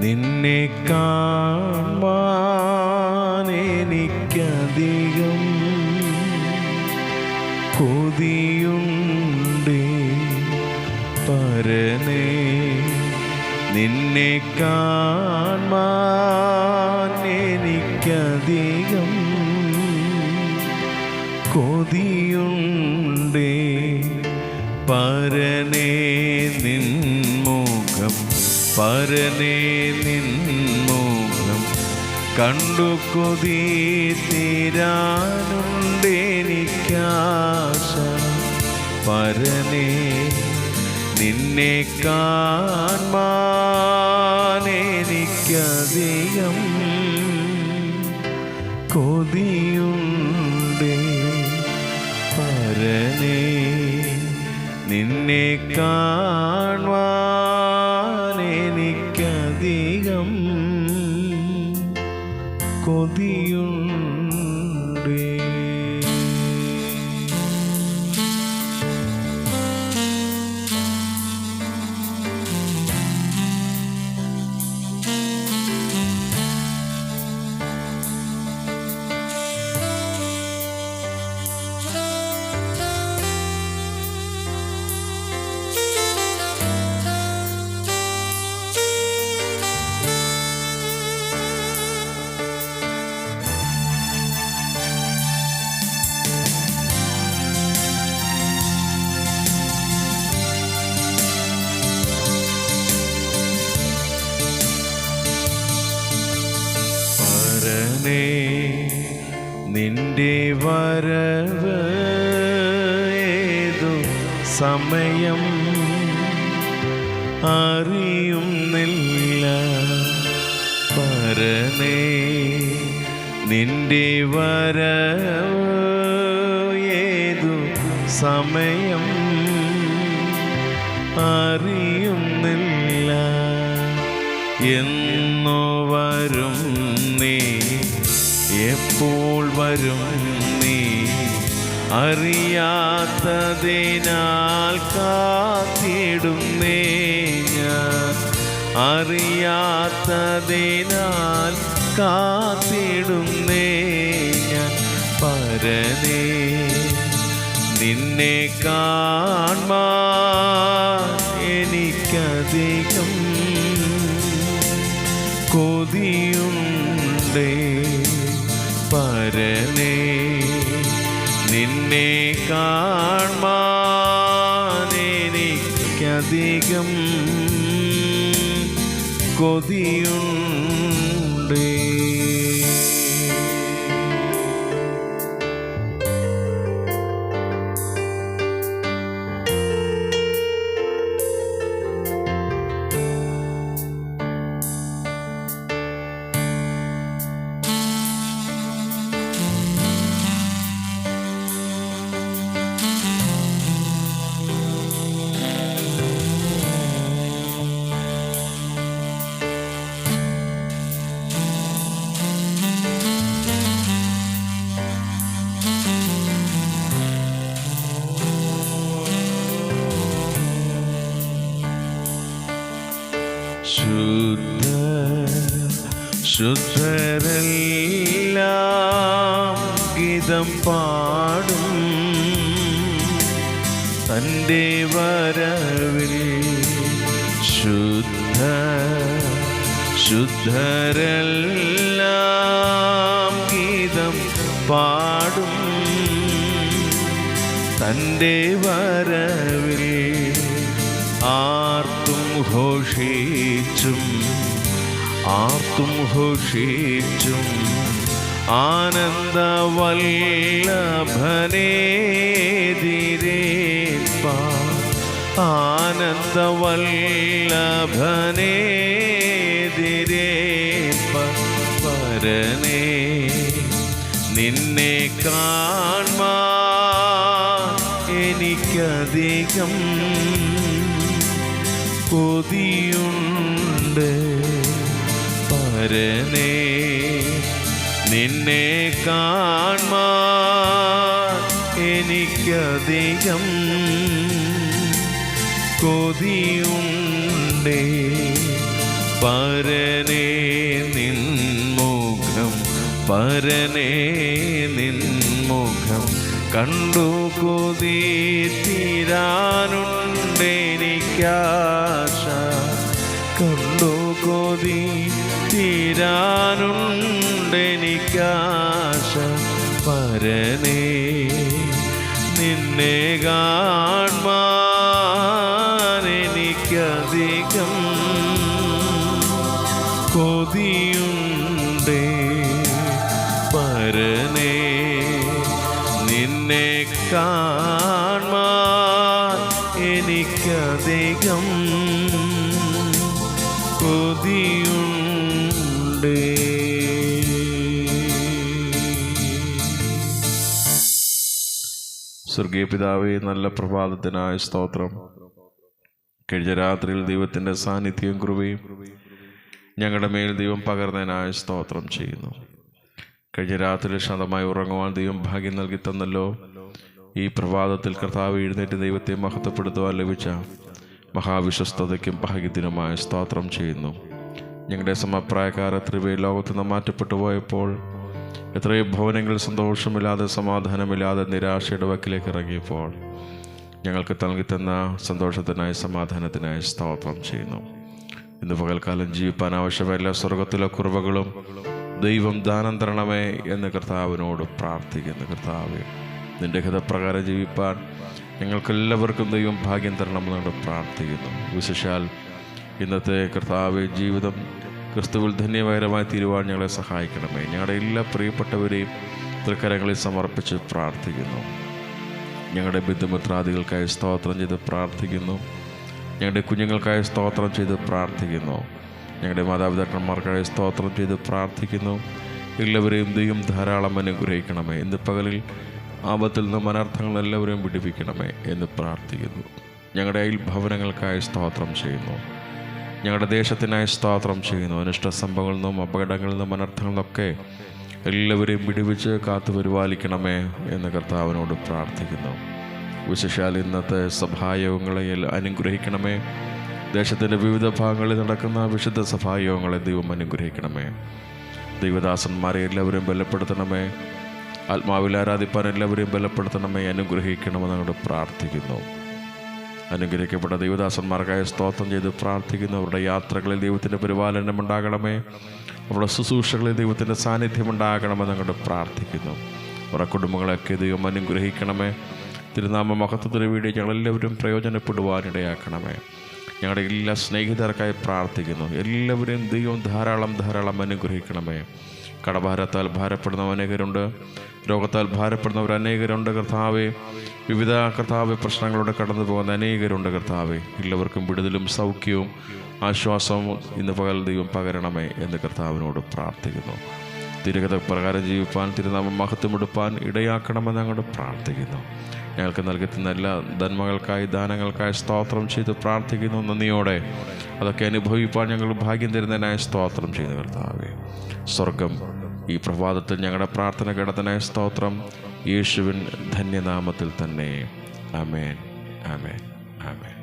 പരനേ നിന്നെ കാണിക്കധികം കൊതിയുണ്ട്. പരനേ നിന്നെ കാണിക്കധികം കൊതിയുണ്ട്. പരനേ നിൻമുഖം പരനേ നിൻമുഖം കണ്ടു കൊതി തീരാനുണ്ടെനിക്കാശ. പരനേ നിന്നെ കാൺമാനെനിക്കധികം കൊതിയുണ്ട്. പരനേ നിന്നെ കാണാൻ കൊതിയുണ്ടേ പരനേ നിന്റെ വരവ് ഏതു സമയം അറിയുന്നില്ല പരനേ നിന്റെ വരവ് ഏതു സമയം അറിയുന്നില്ല എന്നു വരും എപ്പോൾ വരും നീ. അറിയാത്തതിനാൽ കാത്തിടുന്നേ അറിയാത്തതിനാൽ കാത്തിടുന്നേ പരനേ നിന്നെ കാൺമാ എനിക്കധികം കൊതിയുണ്ടേ. പരനേ നിന്നെ കാണാൻ എനിക്കധികം കൊതിയുണ്ടേ. ശുദ്ധരെല്ലാം ഗീതം പാടും. തന്റെ വരവിൽ ശുദ്ധ ശുദ്ധരെല്ലാം ഗീതം പാടും. തന്റെ വരവിൽ ആർത്തും ഘോഷിച്ചും ആർത്തും ഘോഷിച്ചും ആനന്ദവല്ലഭനേതിരേൽപ്പാ ആനന്ദവല്ലഭനേതിരേൽപ്പ പരനേ നിന്നെ കാൺമാ എനിക്കധികം കൊതിയുണ്ട്. പരനേ നിന്നെ കാൺമാ എനിക്കധികം കൊതിയുണ്ടേ. പരനേ നിൻമുഖം പരനേ നിൻമുഖം കണ്ടു കൊതി തീരാനുണ്ടെനിക്കാശ. കണ്ടു കൊതി തീരാനുണ്ടെനിക്കാശ പരനേ നിന്നെ കാൺമാൻ കൊതിയുണ്ട് പരനേ നിന്നെ കാൺമാൻ സ്വർഗീയ പിതാവേ നല്ല പ്രഭാതത്തിനായ സ്തോത്രം. കഴിഞ്ഞ രാത്രിയിൽ ദൈവത്തിന്റെ സാന്നിധ്യവും കൃപയും ഞങ്ങളുടെ മേൽ ദൈവം പകർന്നതിനായ സ്തോത്രം ചെയ്യുന്നു. കഴിഞ്ഞ രാത്രിയിൽ ശാന്തമായി ഉറങ്ങുവാൻ ദൈവം ഭാഗ്യം നൽകി തന്നല്ലോ. ഈ പ്രഭാതത്തിൽ കർത്താവ് എഴുന്നേറ്റ് ദൈവത്തെ മഹത്വപ്പെടുത്തുവാൻ ലഭിച്ച മഹാവിശ്വസ്തതയ്ക്കും ഭാഗ്യത്തിനുമായ സ്തോത്രം ചെയ്യുന്നു. ഞങ്ങളുടെ സമപ്രായക്കാരെ ത്രിവേ ലോകത്തുനിന്ന് മാറ്റപ്പെട്ടു പോയപ്പോൾ എത്രയോ ഭവനങ്ങൾ സന്തോഷമില്ലാതെ സമാധാനമില്ലാതെ നിരാശയുടെ വക്കിലേക്ക് ഇറങ്ങിയപ്പോൾ ഞങ്ങൾക്ക് നൽകി തന്ന സന്തോഷത്തിനായി സമാധാനത്തിനായി സ്തോത്രം ചെയ്യുന്നു. ഇന്ന് പകൽക്കാലം ജീവിപ്പാൻ ആവശ്യമായ എല്ലാ സ്വർഗത്തിലെ കുറവുകളും ദൈവം ദാനം തരണമേ എന്ന് കർത്താവിനോട് പ്രാർത്ഥിക്കുന്നു. കർത്താവ് നിന്റെ ഹിതപ്രകാരം ജീവിപ്പാൻ ഞങ്ങൾക്കെല്ലാവർക്കും ദൈവം ഭാഗ്യം തരണമെന്നോട് പ്രാർത്ഥിക്കുന്നു. വിശേഷാൽ ഇന്നത്തെ കർത്താവ് ജീവിതം ക്രിസ്തുവിൽ ധന്യകരമായി തീരുവാൻ ഞങ്ങളെ സഹായിക്കണമേ. ഞങ്ങളുടെ എല്ലാ പ്രിയപ്പെട്ടവരെയും തൃക്കരങ്ങളിൽ സമർപ്പിച്ച് പ്രാർത്ഥിക്കുന്നു. ഞങ്ങളുടെ ബന്ധുമിത്രാദികൾക്കായി സ്തോത്രം ചെയ്ത് പ്രാർത്ഥിക്കുന്നു. ഞങ്ങളുടെ കുഞ്ഞുങ്ങൾക്കായി സ്തോത്രം ചെയ്ത് പ്രാർത്ഥിക്കുന്നു. ഞങ്ങളുടെ മാതാപിതാക്കന്മാർക്കായി സ്തോത്രം ചെയ്ത് പ്രാർത്ഥിക്കുന്നു. എല്ലാവരെയും ദൈവം ധാരാളം അനുഗ്രഹിക്കണമേ. ഇന്ന് പകലിൽ ആപത്തിൽ നിന്നും അനർത്ഥങ്ങൾ എല്ലാവരെയും പിടിപ്പിക്കണമേ എന്ന് പ്രാർത്ഥിക്കുന്നു. ഞങ്ങളുടെ അയൽ ഭവനങ്ങൾക്കായി സ്തോത്രം ചെയ്യുന്നു. ഞങ്ങളുടെ ദേശത്തിനായി സ്തോത്രം ചെയ്യുന്നു. അനിഷ്ട സംഭവങ്ങളിൽ നിന്നും അപകടങ്ങളിൽ നിന്നും അനർത്ഥങ്ങളിൽ നിന്നൊക്കെ എല്ലാവരെയും വിടുവിച്ച് കാത്തു പരിപാലിക്കണമേ എന്ന് കർത്താവിനോട് പ്രാർത്ഥിക്കുന്നു. വിശേഷാൽ ഇന്നത്തെ സഭായോഗങ്ങളെ അനുഗ്രഹിക്കണമേ. ദേശത്തിന്റെ വിവിധ ഭാഗങ്ങളിൽ നടക്കുന്ന വിശുദ്ധ സഭായോഗങ്ങളെ ദൈവം അനുഗ്രഹിക്കണമേ. ദൈവദാസന്മാരെ എല്ലാവരെയും ബലപ്പെടുത്തണമേ. ആത്മാവിൽ ആരാധിപ്പാൻ എല്ലാവരെയും ബലപ്പെടുത്തണമേ. അനുഗ്രഹിക്കണമെന്ന് ഞങ്ങൾ പ്രാർത്ഥിക്കുന്നു. അനുഗ്രഹിക്കപ്പെട്ട ദൈവദാസന്മാർക്കായി സ്തോത്രം ചെയ്ത് പ്രാർത്ഥിക്കുന്നു അവരുടെ യാത്രകളിൽ ദൈവത്തിന്റെ പരിപാലനം ഉണ്ടാകണമേ. അവരുടെ ശുശ്രൂഷകളിൽ ദൈവത്തിന്റെ സാന്നിധ്യം ഉണ്ടാകണമെന്ന് അങ്ങോട്ട് പ്രാർത്ഥിക്കുന്നു. അവരുടെ കുടുംബങ്ങളൊക്കെ ദൈവം അനുഗ്രഹിക്കണമേ. തിരുനാമ മഹത്വത്തിന് വേണ്ടി ഞങ്ങളെല്ലാവരും പ്രയോജനപ്പെടുവാനിടയാക്കണമേ. ഞങ്ങളുടെ എല്ലാ സ്നേഹിതർക്കായി പ്രാർത്ഥിക്കുന്നു. എല്ലാവരെയും ദൈവം ധാരാളം ധാരാളം അനുഗ്രഹിക്കണമേ. കടഭാരത്താൽ ഭാരപ്പെടുന്നവർ അനേകരുണ്ട്. രോഗത്താൽ ഭാരപ്പെടുന്നവർ അനേകരുണ്ട് കർത്താവെ. വിവിധ കർത്താവ് പ്രശ്നങ്ങളോടെ കടന്നു പോകുന്ന അനേകരുണ്ട് കർത്താവെ. എല്ലാവർക്കും വിടുതലും സൗഖ്യവും ആശ്വാസവും ഇന്ന് പകൽ ദൈവം പകരണമേ എന്ന് കർത്താവിനോട് പ്രാർത്ഥിക്കുന്നു. തിരുകഥ പ്രകാരം ജീവിപ്പാൻ തിരുനാമം മഹത്വമെടുപ്പാൻ ഇടയാക്കണമെന്ന് അങ്ങോട്ട് പ്രാർത്ഥിക്കുന്നു. ഞങ്ങൾക്ക് നൽകുന്ന എല്ലാ ധന്മകൾക്കായി ദാനങ്ങൾക്കായി സ്തോത്രം ചെയ്ത് പ്രാർത്ഥിക്കുന്നു നന്ദിയോടെ. അതൊക്കെ അനുഭവിപ്പാൻ ഞങ്ങൾ ഭാഗ്യം തരുന്നതിനായി സ്തോത്രം ചെയ്ത് കർത്താവേ. സ്വർഗം ഈ പ്രഭാതത്തിൽ ഞങ്ങളുടെ പ്രാർത്ഥന കിടത്തനായ സ്തോത്രം. യേശുവിൻ ധന്യനാമത്തിൽ തന്നെ. അമേൻ അമേൻ അമേൻ